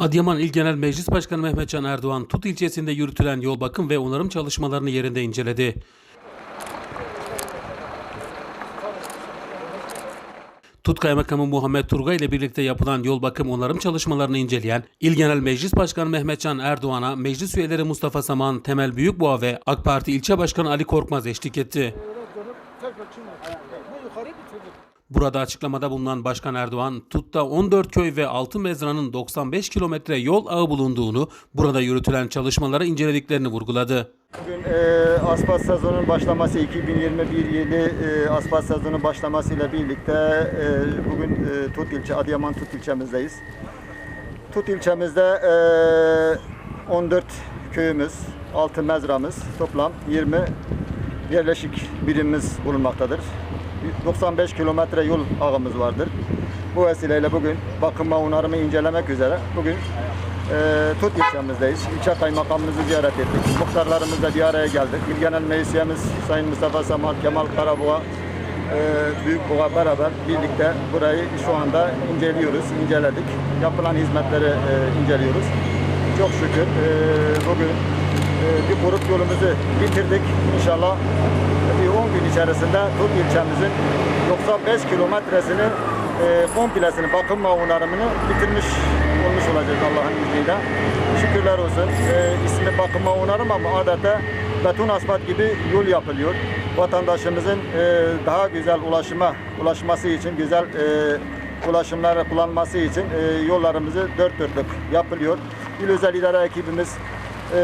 Adıyaman İl Genel Meclis Başkanı Mehmetcan Erdoğan Tut ilçesinde yürütülen yol bakım ve onarım çalışmalarını yerinde inceledi. Tut Kaymakamı Muhammed Turgay ile birlikte yapılan yol bakım onarım çalışmalarını inceleyen İl Genel Meclis Başkanı Mehmetcan Erdoğan'a meclis üyeleri Mustafa Saman, Temel Büyükboğa ve AK Parti İlçe Başkanı Ali Korkmaz eşlik etti. Burada açıklamada bulunan Başkan Erdoğan, Tut'ta 14 köy ve 6 mezranın 95 kilometre yol ağı bulunduğunu, burada yürütülen çalışmaları incelediklerini vurguladı. Bugün e, asfalt sezonunun başlaması 2021 yılı e, asfalt sezonunun başlamasıyla birlikte e, bugün e, Tut ilçe Adıyaman Tut ilçemizdeyiz. Tut ilçemizde e, 14 köyümüz, 6 mezramız, toplam 20 yerleşik birimimiz bulunmaktadır. 95 kilometre yol ağımız vardır. Bu vesileyle bugün bakım ve onarımı incelemek üzere bugün e, Tut ilçemizdeyiz. İlçe kaymakamımızı ziyaret ettik. Muhtarlarımızla bir araya geldik. İl Genel Meclis Üyemiz Sayın Mustafa Samal, Kemal Karaboğa, e, Büyükboğa beraber birlikte burayı şu anda inceliyoruz, inceledik. Yapılan hizmetleri e, inceliyoruz. Çok şükür e, bugün bir grup yolumuzu bitirdik. İnşallah bir 10 gün içerisinde Tut ilçemizin 95 kilometresini e, komplesini, bakım ve onarımını bitirmiş olmuş olacağız Allah'ın izniyle. Şükürler olsun. E, ismi bakım ve onarım ama adeta beton asfalt gibi yol yapılıyor. Vatandaşımızın e, daha güzel ulaşıma ulaşması için, güzel e, ulaşımları kullanması için e, yollarımızı dört dörtlük yapılıyor. İl özel idare ekibimiz e,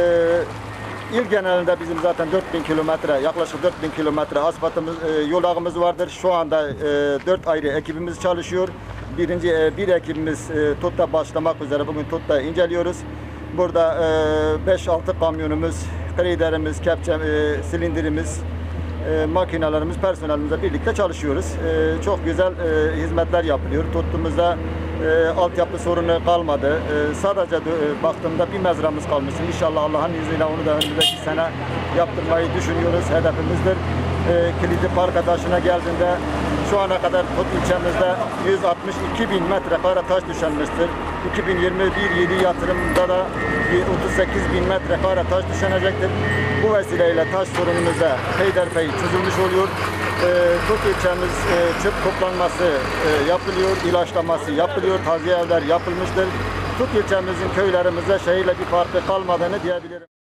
İl genelinde bizim zaten 4000 kilometre, yaklaşık 4000 kilometre asfaltımız, e, yol ağımız vardır. Şu anda e, 4 ayrı ekibimiz çalışıyor. Birinci e, bir ekibimiz e, TUT'ta başlamak üzere bugün TUT'ta inceliyoruz. Burada e, 5-6 kamyonumuz, krederimiz, kepçe, e, silindirimiz, e, makinelerimiz, personelimizle birlikte çalışıyoruz. E, çok güzel e, hizmetler yapılıyor. Tuttuğumuzda e, altyapı sorunu kalmadı. E, sadece de, e, baktığımda bir mezramız kalmıştı. İnşallah Allah'ın izniyle onu da önümüzdeki sene yaptırmayı düşünüyoruz. Hedefimizdir. E, kilitli park taşına geldiğinde şu ana kadar Tut ilçemizde 162 bin metrekare taş düşenmiştir. 2021 yılı yatırımında da bir 38 bin metrekare taş düşenecektir. Bu vesileyle taş sorunumuzda peyderpey çözülmüş oluyor. E, Tut ilçemiz e, çöp toplanması e, yapılıyor, ilaçlaması yapılıyor, taziye evler yapılmıştır. Tut ilçemizin köylerimizde şehirle bir farkı kalmadığını diyebilirim.